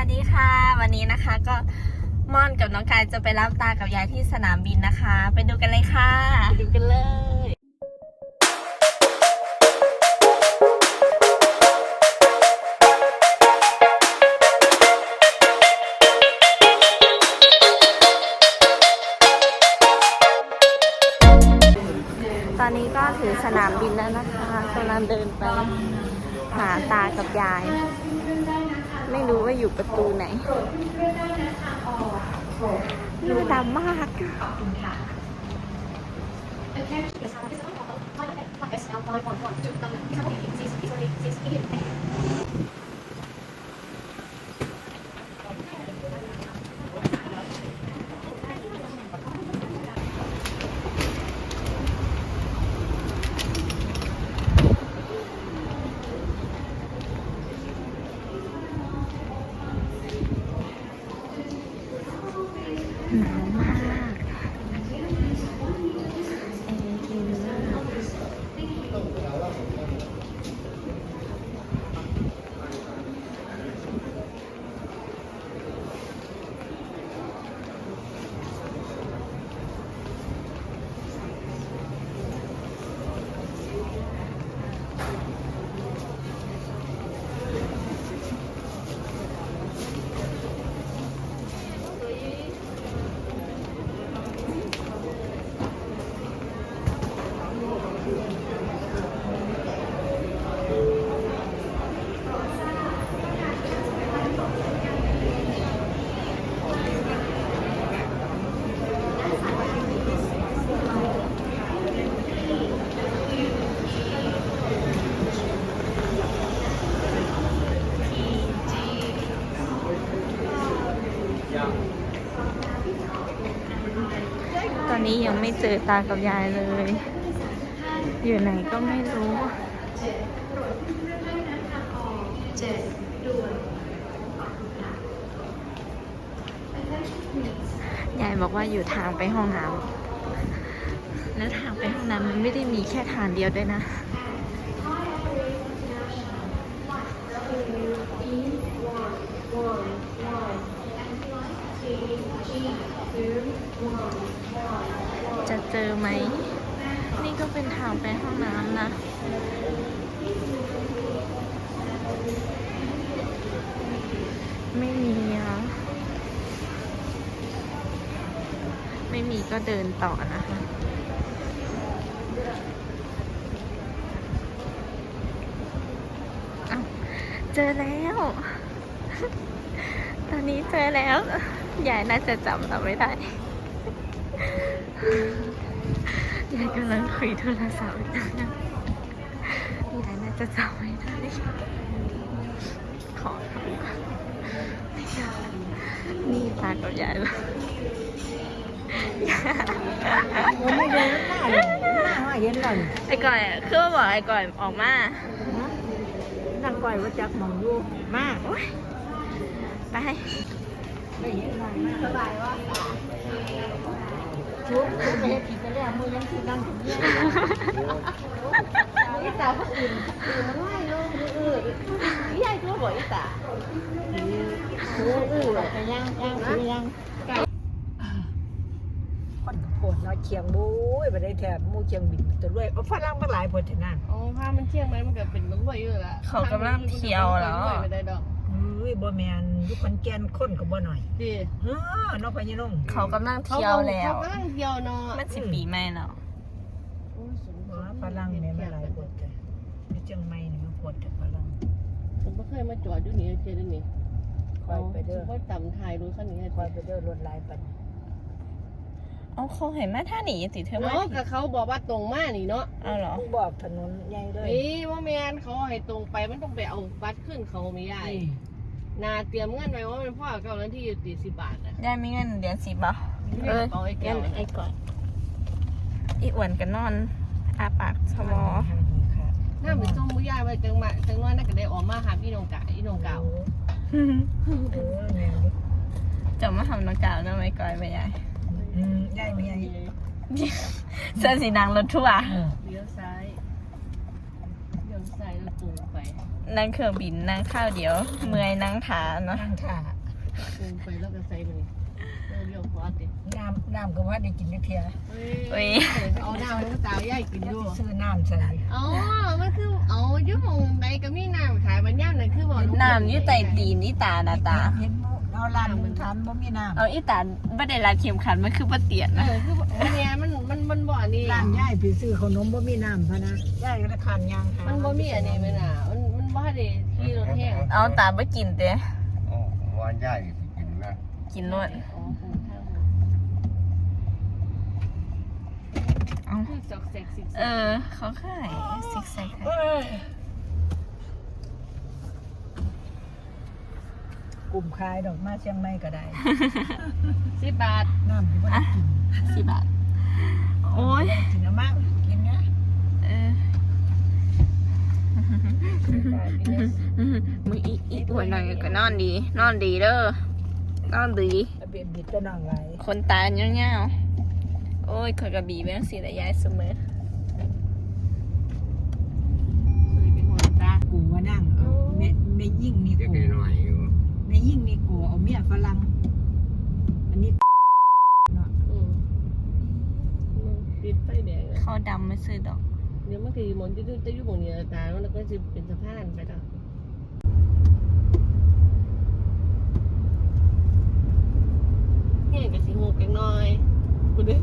วัสดีค่ะ วันนี้นะคะก็ม่อนกับน้องกายจะไปรับตากับยายที่สนามบินนะคะ ไปดูกันเลยค่ะดูกันเลยตอนนี้ก็ถึงสนามบินแล้วนะคะกำลังเดินไปหาตากับยาย ไม่รู้ว่าอยู่ประตูไหนดูดำมากหนาวมากแอร์เย็นมากตอนนี้ยังไม่ เจอตากับยายเลย อยู่ไหนก็ไม่รู้ยายบอกว่าอยู่ทางไปห้องน้ำแล้วทางไปห้องน้ำมันไม่ได้มีแค่ทางเดียวด้วยนะ จะเจอไหม นี่ก็เป็นทางไปห้องน้ำนะไม่มีอะไม่มีก็เดินต่อนะคะเอ้าเจอแล้ว ตอนนี้เจอแล้ว ยายน่าจะจำเราไม่ได้ ยายกำลังคุยโทรศัพท์อยู่นะยายน่าจะจำไม่ได้ขอโทษนี่ตากับยายแล้วยังไม่เดินหน้าเลยหน้าว่าเห็นหล่อนไอ้ก่อยคือว่าบอกไอ้ก่อยออกมานั่งก่อยว่าจักมองอยู่มาไปได้เห็นหล่อนสบายว่า ชุบชุบไปเฮ็ดกินไปแล้วมือยังสินั่งถึงเนี่ยอีตาก็อื่นอื่นมันไหวลงอื่นอีใหญ่ตัวบ่อีตาอื่นอื่นไปยังยังคือยังคนกับโพดเนาะเชียงบุ้ยบ่ได้แถบหมู่เชียงบินตัวรวยเอาฝรั่งมาหลายพุ่นเท่านั้นอ๋อผ้ามันเที่ยงไหมมันก็เป็นรวยอยู่ละเขากำลังเที่ยวแล้วรว ยไม่ได้ดอกอุ้ยบ่แมนอยู่ขอนแก่นคนก็บ่หน่อยดีเฮ้อน้องพญานงเขากำลังเที่ยวแล้ว เขากำลังเที่ยวเนาะมันสิปีใหม่แล้วโอ้ยสมบ่ว่าฝรั่งแม่มาหลายบทแต่อยู่เชียงใหม่นี่มันปวดแต่ฝรั่งผมไม่เคยมาจอดอยู่นี่เที่ยวด้วยนี่คอยไปเด้อเพราะต่ำถ่ายรู้ขั้นนี้ให้คอยไปเด้อรถหลายปันเอาเขาเห็นมาท่าหนีสิเธอมาเนาะกับเขาบอกว่าตรงมานี่เนาะเอาเหรอมึงบอกถนนใหญ่เลยนี่ว่าแมนเขาให้ตรงไปมันต้องไปเอาบัตรขึ้นเขาไม่ได้ นาเตรียมเงินไว้ว่าเป็นพ่อเก่านั้นที่อยู่ตีสิบบาทอะยายมีเงินเดือนสิบบ่เออเอาไอ้แก้งั้วนไอ้ก่อนอีอ้วนกันนอนอาปากสมอถ้าเป็นส้มมุ้ยายไปจังมาจังน้อยน่าจะได้ออกมาหาพี่นงกะพี่นงเก่าเออแม่นอยู่จะมาทำน้องกาวนะไม่ก่อยไปยายอืมยายมีไอ้เสื้อสีนางรถทั่วร์เออเลี้ยวซ้ายเลี้ยวซ้ายแล้วตรงไปอนั่งเครื่องบินนั่งข้าวเดียว เมื่อยนั่งขาเนาะนั่งท่าลงไปแล้วก็ใส่ไปเลยเราเลี้ยวขวาติน้ำน้ำก็ว่าได้กินได้เพียเฮ้ยเอาหน้าให้ตาใหญ่กินด้วยซื้อน้ำใส่อ๋อมันคือเอายุ่งมองใดก็มีน้ำขายบรรยามนั่นคือบอกน้ำอยี่ไตตีนนี่ตาหนาตาเห็นบ่ เอาลานมันทานบ่มีน้ำเอาอีตาไม่ได้รัดเข็มขัดมันคือปะเตียนเอนะอคือมันเนี่ยมันมันมันบ่อันนี้ร้านยายไปซื้อขนมบ่มีน้ำพะนะยายก็ได้ทานยางหามันบ่มีอันนี้แม่น่ะมันมันบ่ได้ที่รถแห้งเอาตาไปกินเต้อ๋อว่าใหญ่สิกินนะกินนวดอ๋อคือทางเอาคือซอกแซกซิกเออเขาขายซิกแซกเอ้ย กลุ่มขายดอกมาเชียงใหม่ก็ได้ สิบบาทน้ำที่บ่ได้กินสิบบาท โอ้ยกินเอามากกินนะเออบาทกินเนี่ยมึงอีอีหัวหน่อยก็นอนดี นอนดีเด้อนอนดีเอาเบียดบิดแตะน้องไหลคนตาเงี้ยวๆโอ้ยขอยกระบี่แม่งสีแต่ยายเสมอ เคยเป็นหัวตา กูว่านั่งเอาแม่แม่ยิ่งนี่ เด็ก กู น้อยอยู่ แม่ยิ่งนี่กูเอาเมียฝรั่งอันนี้เนาะอืมติดไฟแดงเขาดำไม่ซื้อดอกเดี๋ยวมันคือมันจะจะอยู่บนนี้ตาแล้วก็จะเป็นสะพานไปแล้วเนี่ยก็สิงกจังน้อยกูดิ